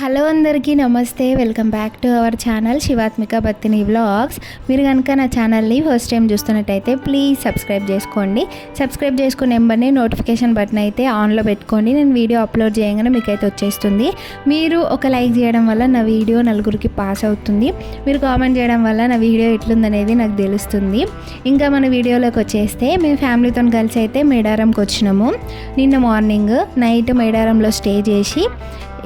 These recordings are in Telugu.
హలో అందరికీ namaste welcome back to our channel Sivatmika Battini vlogs. మీరు కనుక నా ఛానల్ని ఫస్ట్ టైం చూస్తున్నట్టయితే ప్లీజ్ సబ్స్క్రైబ్ చేసుకోండి. సబ్స్క్రైబ్ చేసుకునే నెంబర్ని నోటిఫికేషన్ బటన్ అయితే ఆన్లో పెట్టుకోండి. నేను వీడియో అప్లోడ్ చేయగానే మీకు అయితే వచ్చేస్తుంది. మీరు ఒక లైక్ చేయడం వల్ల నా వీడియో నలుగురికి పాస్ అవుతుంది. మీరు కామెంట్ చేయడం వల్ల నా వీడియో ఎట్లుందనేది నాకు తెలుస్తుంది. ఇంకా మన వీడియోలోకి వచ్చేస్తే మేము ఫ్యామిలీతో కలిసి అయితే మేడారంకి వచ్చినాము. నిన్న మార్నింగ్ నైట్ మేడారంలో స్టే చేసి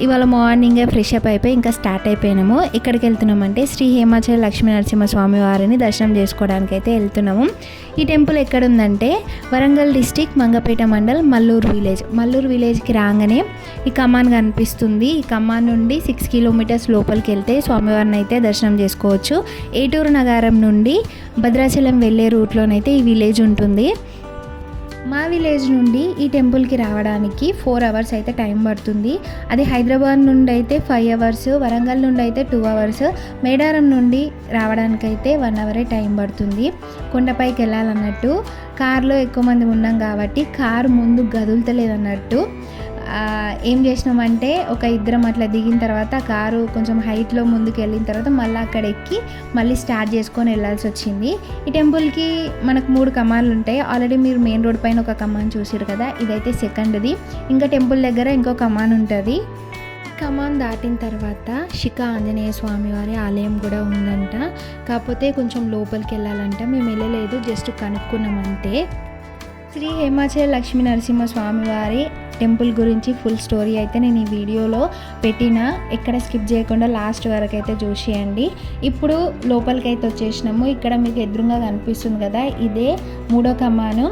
ఇవాళ మార్నింగే ఫ్రెష్ అప్ అయిపోయి ఇంకా స్టార్ట్ అయిపోయినాము. ఎక్కడికి వెళ్తున్నామంటే శ్రీ హేమాచల లక్ష్మీ నరసింహ స్వామి వారిని దర్శనం చేసుకోవడానికి అయితే వెళ్తున్నాము. ఈ టెంపుల్ ఎక్కడుందంటే వరంగల్ డిస్టిక్ మంగపేట మండల్ మల్లూరు విలేజ్. మల్లూరు విలేజ్కి రాగానే ఈ కమాన్ కనిపిస్తుంది. ఈ కమాన్ నుండి సిక్స్ కిలోమీటర్స్ లోపలికి వెళ్తే స్వామివారిని అయితే దర్శనం చేసుకోవచ్చు. ఏటూరు నగరం నుండి భద్రాచలం వెళ్ళే రూట్లోనైతే ఈ విలేజ్ ఉంటుంది. మా విలేజ్ నుండి ఈ టెంపుల్కి రావడానికి ఫోర్ అవర్స్ అయితే టైం పడుతుంది. అది హైదరాబాద్ నుండి అయితే ఫైవ్ అవర్స్ వరంగల్ నుండి అయితే టూ అవర్స్ మేడారం నుండి రావడానికైతే వన్ అవరే టైం పడుతుంది. కొండపైకి వెళ్ళాలన్నట్టు కార్లో ఎక్కువ మంది ఉన్నాం కాబట్టి కారు ముందు గదులుతలేదన్నట్టు. ఏం చేసినామంటే ఒక ఇద్దరం అట్లా దిగిన తర్వాత కారు కొంచెం హైట్లో ముందుకు వెళ్ళిన తర్వాత మళ్ళీ అక్కడ ఎక్కి మళ్ళీ స్టార్ట్ చేసుకొని వెళ్ళాల్సి వచ్చింది. ఈ టెంపుల్కి మనకు మూడు కమాన్లు ఉంటాయి. ఆల్రెడీ మీరు మెయిన్ రోడ్ పైన ఒక కమాన్ చూసారు కదా ఇదైతే సెకండ్ది. ఇంకా టెంపుల్ దగ్గర ఇంకో కమాన్ ఉంటుంది. కమాన్ దాటిన తర్వాత శిఖ ఆంజనేయ స్వామి వారి ఆలయం కూడా ఉందంట. కాకపోతే కొంచెం లోపలికి వెళ్ళాలంట. మేము వెళ్ళలేదు జస్ట్ కనుక్కున్నామంతే. శ్రీ హేమాచల లక్ష్మీ నరసింహ స్వామివారి టెంపుల్ గురించి ఫుల్ స్టోరీ అయితే నేను ఈ వీడియోలో పెట్టిన. ఎక్కడ స్కిప్ చేయకుండా లాస్ట్ వరకు అయితే చూసేయండి. ఇప్పుడు లోపలికి అయితే వచ్చేసినాము. ఇక్కడ మీకు ఎదురుగా కనిపిస్తుంది కదా ఇదే మూడో కమాను.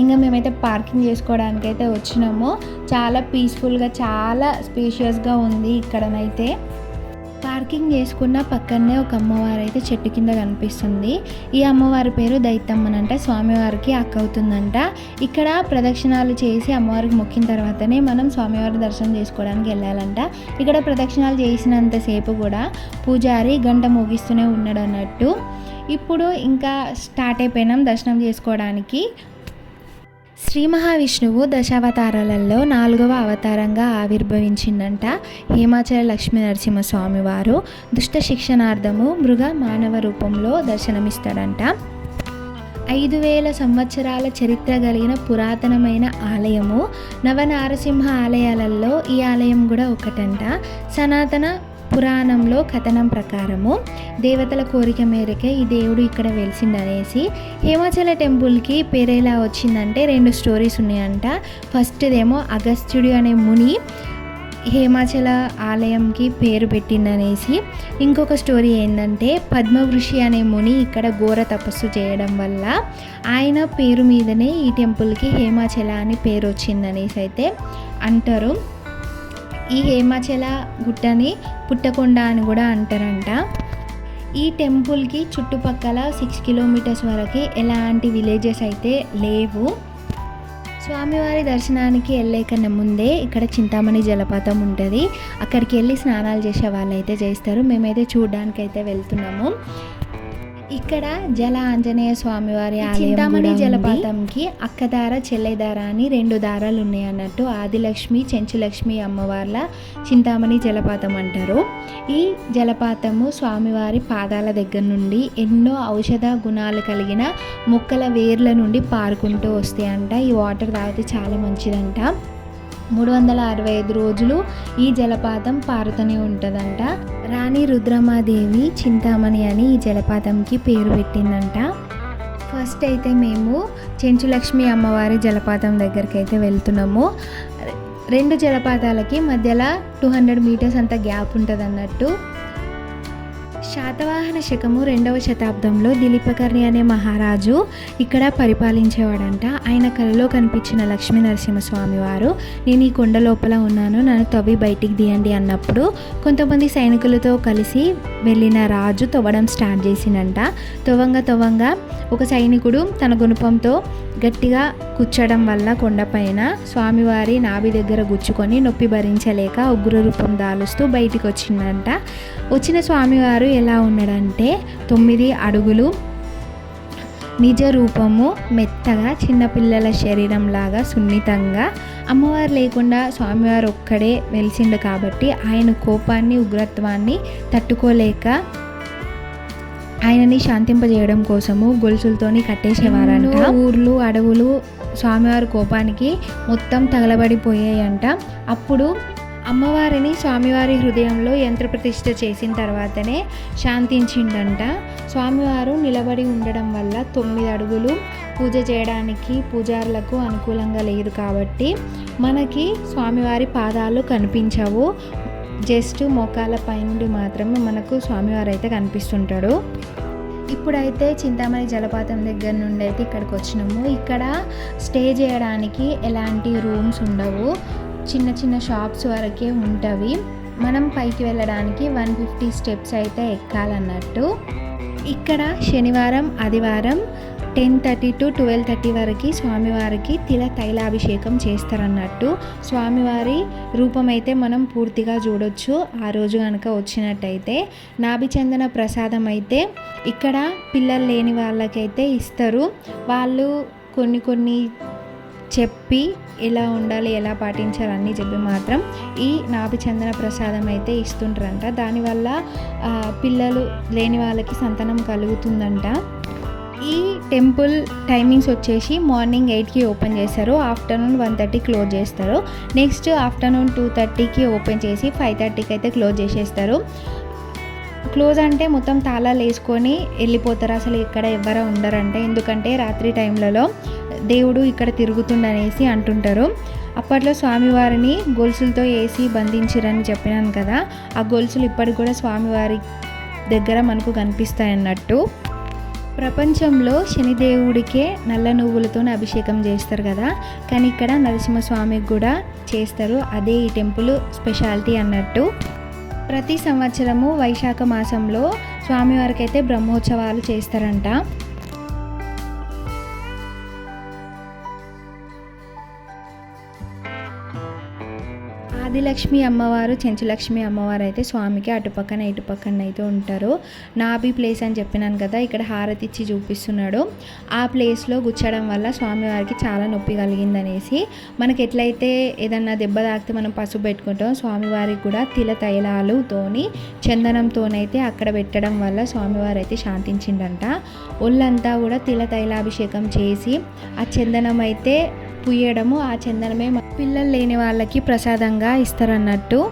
ఇంకా మేమైతే పార్కింగ్ చేసుకోవడానికి అయితే వచ్చినాము. చాలా పీస్ఫుల్గా చాలా స్పేషియస్గా ఉంది ఇక్కడనైతే. పార్కింగ్ చేసుకున్న పక్కనే ఒక అమ్మవారు అయితే చెట్టు కింద కనిపిస్తుంది. ఈ అమ్మవారి పేరు దైతమ్మనంట స్వామివారికి అక్క అవుతుందంట. ఇక్కడ ప్రదక్షిణాలు చేసి అమ్మవారికి మొక్కిన తర్వాతనే మనం స్వామివారి దర్శనం చేసుకోవడానికి వెళ్ళాలంట. ఇక్కడ ప్రదక్షిణాలు చేసినంతసేపు కూడా పూజారి గంట ముగిస్తూనే ఉన్నాడు అన్నట్టు ఇప్పుడు ఇంకా స్టార్ట్ అయిపోయినాం దర్శనం చేసుకోవడానికి. శ్రీ మహావిష్ణువు దశావతారాలలో నాలుగవ అవతారంగా ఆవిర్భవించిందంట హేమాచల లక్ష్మీ నరసింహస్వామి వారు. దుష్ట శిక్షణార్థము మృగ మానవ రూపంలో దర్శనమిస్తాడంట. ఐదు వేల సంవత్సరాల చరిత్ర కలిగిన పురాతనమైన ఆలయము నవనారసింహ ఆలయాలలో ఈ ఆలయం కూడా ఒకటంట. సనాతన పురాణంలో కథనం ప్రకారము దేవతల కోరిక మేరకే ఈ దేవుడు ఇక్కడ వెలిసిందనేసి హిమాచల టెంపుల్కి పేరేలా వచ్చిందంటే రెండు స్టోరీస్ ఉన్నాయంట. ఫస్ట్దేమో అగస్త్యుడు అనే ముని హేమాచల ఆలయంకి పేరు పెట్టిందనేసి ఇంకొక స్టోరీ ఏంటంటే పద్మవృషి అనే ముని ఇక్కడ ఘోర తపస్సు చేయడం వల్ల ఆయన పేరు మీదనే ఈ టెంపుల్కి హేమాచల అని పేరు వచ్చిందనేసి అయితే అంటారు. ఈ హేమాచల గుట్టని పుట్టకొండ అని కూడా అంటారంట. ఈ టెంపుల్కి చుట్టుపక్కల సిక్స్ కిలోమీటర్స్ వరకు ఎలాంటి విలేజెస్ అయితే లేవు. స్వామివారి దర్శనానికి వెళ్ళే కన్నా ముందే ఇక్కడ చింతామణి జలపాతం ఉంటుంది. అక్కడికి వెళ్ళి స్నానాలు చేసే వాళ్ళు అయితే చేస్తారు. మేమైతే చూడడానికి అయితే వెళ్తున్నాము. ఇక్కడ జల ఆంజనేయ స్వామి వారి చింతామణి జలపాతంకి అక్కదార చెల్లెదార అని రెండు దారాలు ఉన్నాయి అన్నట్టు ఆదిలక్ష్మి చెంచులక్ష్మి అమ్మవార్ల చింతామణి జలపాతం అంటారు. ఈ జలపాతము స్వామివారి పాదాల దగ్గర నుండి ఎన్నో ఔషధ గుణాలు కలిగిన మొక్కల వేర్ల నుండి పారుకుంటూ వస్తాయంట. ఈ వాటర్ తాగితే చాలా మంచిదంట. మూడు వందల అరవై ఐదు రోజులు ఈ జలపాతం పారుతూనే ఉంటుందంట. రాణి రుద్రమాదేవి చింతామణి అని ఈ జలపాతంకి పేరు పెట్టిందంట. ఫస్ట్ అయితే మేము చెంచులక్ష్మి అమ్మవారి జలపాతం దగ్గరికి అయితే వెళ్తున్నాము. రెండు జలపాతాలకి మధ్యలో టూ హండ్రెడ్ మీటర్స్ అంత గ్యాప్ ఉంటుంది అన్నట్టు శాతవాహన శకము రెండవ శతాబ్దంలో దిలీపకర్ణి అనే మహారాజు ఇక్కడ పరిపాలించేవాడంట. ఆయన కలలో కనిపించిన లక్ష్మీ నరసింహస్వామి వారు నేను ఈ కొండ లోపల ఉన్నాను నన్ను తవ్వి బయటికి తీయండి అన్నప్పుడు కొంతమంది సైనికులతో కలిసి వెళ్ళిన రాజు తవ్వడం స్టార్ట్ చేసిందంట తవ్వంగా తవ్వంగా ఒక సైనికుడు తన గుణపంతో గట్టిగా కూర్చడం వల్ల కొండపైన స్వామివారి నాభి దగ్గర గుచ్చుకొని నొప్పి భరించలేక ఉగ్ర రూపం దాలుస్తూ బయటికి వచ్చిందంట వచ్చిన స్వామివారు ఎలా ఉన్నాడంటే తొమ్మిది అడుగులు నిజ రూపము మెత్తగా చిన్నపిల్లల శరీరం లాగా సున్నితంగా. అమ్మవారు లేకుండా స్వామివారు ఒక్కడే వెలిసిండు కాబట్టి ఆయన కోపాన్ని ఉగ్రత్వాన్ని తట్టుకోలేక ఆయనని శాంతింపజేయడం కోసము గొలుసులతోని కట్టేసేవారంట. ఊర్లు అడవులు స్వామివారి కోపానికి మొత్తం తగలబడిపోయాయంట. అప్పుడు అమ్మవారిని స్వామివారి హృదయంలో యంత్రప్రతిష్ఠ చేసిన తర్వాతనే శాంతించిండంట. స్వామివారు నిలబడి ఉండడం వల్ల తొమ్మిది అడుగులు పూజ చేయడానికి పూజారులకు అనుకూలంగా లేదు కాబట్టి మనకి స్వామివారి పాదాలు కనిపించవు. జస్ట్ మోకాల పైనుండి మాత్రమే మనకు స్వామివారు అయితే కనిపిస్తుంటాడు. ఇప్పుడైతే చింతామణి జలపాతం దగ్గర నుండి అయితే ఇక్కడికి వచ్చినాము. ఇక్కడ స్టే చేయడానికి ఎలాంటి రూమ్స్ ఉండవు. చిన్న చిన్న షాప్స్ వరకే ఉంటవి. మనం పైకి వెళ్ళడానికి వన్ ఫిఫ్టీ స్టెప్స్ అయితే ఎక్కాలన్నట్టు. ఇక్కడ శనివారం ఆదివారం ten thirty to twelve thirty వరకు స్వామివారికి తిల తైలాభిషేకం చేస్తారన్నట్టు. స్వామివారి రూపం అయితే మనం పూర్తిగా చూడొచ్చు. ఆ రోజు కనుక వచ్చినట్టయితే నాభిచందన ప్రసాదం అయితే ఇక్కడ పిల్లలు లేని వాళ్ళకైతే ఇస్తారు. వాళ్ళు కొన్ని కొన్ని చెప్పి ఎలా ఉండాలి ఎలా పాటించాలి అన్నీ చెప్పి మాత్రం ఈ నాభిచందన ప్రసాదం అయితే ఇస్తుంటారంట దానివల్ల పిల్లలు లేని వాళ్ళకి సంతానం కలుగుతుందంట. ఈ టెంపుల్ టైమింగ్స్ వచ్చేసి మార్నింగ్ ఎయిట్కి ఓపెన్ చేస్తారు ఆఫ్టర్నూన్ వన్ థర్టీ క్లోజ్ చేస్తారు. నెక్స్ట్ ఆఫ్టర్నూన్ టూ థర్టీకి ఓపెన్ చేసి ఫైవ్ థర్టీకి అయితే క్లోజ్ చేసేస్తారు. క్లోజ్ అంటే మొత్తం తాళాలు వేసుకొని వెళ్ళిపోతారు. అసలు ఇక్కడ ఎవరు ఉండరంటే ఎందుకంటే రాత్రి టైంలలో దేవుడు ఇక్కడ తిరుగుతుండనేసి అంటుంటారు. అప్పట్లో స్వామివారిని గొలుసులతో వేసి బంధించిరని చెప్పినాను కదా ఆ గొలుసులు ఇప్పటికి కూడా స్వామివారి దగ్గర మనకు కనిపిస్తాయి అన్నట్టు ప్రపంచంలో శనిదేవుడికే నల్ల నువ్వులతోనే అభిషేకం చేస్తారు కదా. కానీ ఇక్కడ నరసింహస్వామికి కూడా చేస్తారు. అదే ఈ టెంపుల్ స్పెషాలిటీ అన్నట్టు. ప్రతి సంవత్సరము వైశాఖ మాసంలో స్వామివారికి అయితే బ్రహ్మోత్సవాలు చేస్తారంట. ఆదిలక్ష్మి అమ్మవారు చెంచులక్ష్మి అమ్మవారు అయితే స్వామికి అటుపక్కన ఇటుపక్కన అయితే ఉంటారు. నాభి ప్లేస్ అని చెప్పినాను కదా ఇక్కడ హారతి ఇచ్చి చూపిస్తున్నాడు. ఆ ప్లేస్లో గుచ్చడం వల్ల స్వామివారికి చాలా నొప్పి కలిగిందనేసి మనకి ఎట్లయితే ఏదన్నా దెబ్బ తాకితే మనం పసుపు పెట్టుకుంటాం స్వామివారికి కూడా తిల తైలాలుతోని చందనంతోనైతే అక్కడ పెట్టడం వల్ల స్వామివారు అయితే శాంతించిండంట. ఒళ్ళంతా కూడా తిల తైలాభిషేకం చేసి ఆ చందనం అయితే పుయ్యడము ఆ చందనమే పిల్లలు లేని వాళ్ళకి ప్రసాదంగా ఇస్తారన్నట్టు.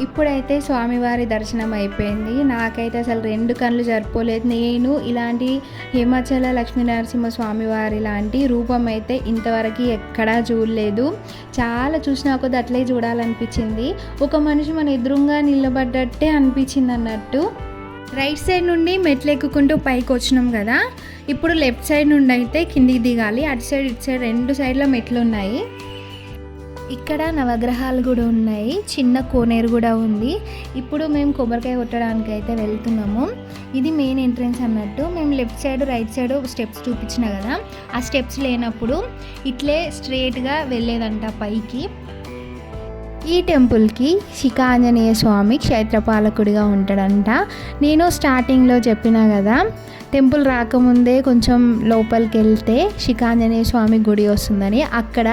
ఇప్పుడైతే స్వామివారి దర్శనం అయిపోయింది. నాకైతే అసలు రెండు కళ్ళు సరిపోలేదు. నేను ఇలాంటి హిమాచల లక్ష్మీనరసింహ స్వామివారి లాంటి రూపం అయితే ఇంతవరకు ఎక్కడా చూడలేదు. చాలా చూసినా కొద్ది అట్లే చూడాలనిపించింది. ఒక మనిషి మన ఎదురుగా నిలబడ్డట్టే అనిపించింది అన్నట్టు రైట్ సైడ్ నుండి మెట్లు ఎక్కుకుంటూ పైకి వచ్చినాం కదా. ఇప్పుడు లెఫ్ట్ సైడ్ నుండి అయితే కిందికి దిగాలి. అటు సైడ్ ఇటు సైడ్ రెండు సైడ్లో మెట్లు ఉన్నాయి. ఇక్కడ నవగ్రహాలు కూడా ఉన్నాయి. చిన్న కోనేరు కూడా ఉంది. ఇప్పుడు మేము కొబ్బరికాయ కొట్టడానికి అయితే వెళ్తున్నాము. ఇది మెయిన్ ఎంట్రన్స్ అన్నట్టు. మేము left side right side steps చూపించిన కదా. ఆ స్టెప్స్ లేనప్పుడు ఇట్లే స్ట్రేట్గా వెళ్ళేదంట పైకి. ఈ టెంపుల్కి శిఖాంజనేయ స్వామి క్షేత్రపాలకుడిగా ఉంటాడంట. నేను స్టార్టింగ్లో చెప్పిన కదా టెంపుల్ రాకముందే కొంచెం లోపలికి వెళ్తే శిఖాంజనేయ స్వామి గుడి వస్తుందని అక్కడ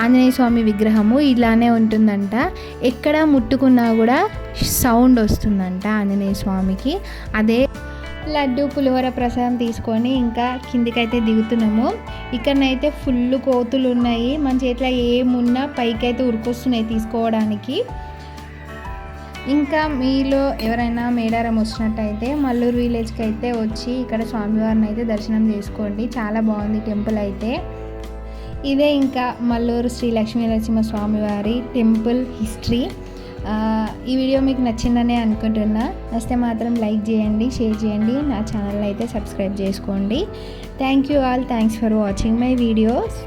ఆంజనేయ స్వామి విగ్రహము ఇలానే ఉంటుందంట. ఎక్కడ ముట్టుకున్నా కూడా సౌండ్ వస్తుందంట ఆంజనేయ స్వామికి. అదే లడ్డు పులిహోర ప్రసాదం తీసుకొని ఇంకా కిందికైతే దిగుతున్నాము. ఇక్కడనైతే ఫుల్ కోతులు ఉన్నాయి. మన చేతిలో ఏమున్నా పైకైతే ఉరికొస్తున్నాయి తీసుకోవడానికి. ఇంకా మీలో ఎవరైనా మేడారం వచ్చినట్టయితే మల్లూరు విలేజ్కి అయితే వచ్చి ఇక్కడ స్వామివారిని అయితే దర్శనం చేసుకోండి. చాలా బాగుంది టెంపుల్ అయితే. ఇదే ఇంకా మల్లూరు శ్రీ లక్ష్మీ నరసింహ స్వామివారి టెంపుల్ హిస్టరీ. ఈ వీడియో మీకు నచ్చిందనే అనుకుంటున్నా. వస్తే మాత్రం లైక్ చేయండి షేర్ చేయండి. నా ఛానల్ అయితే సబ్స్క్రైబ్ చేసుకోండి. Thank you all thanks for watching my videos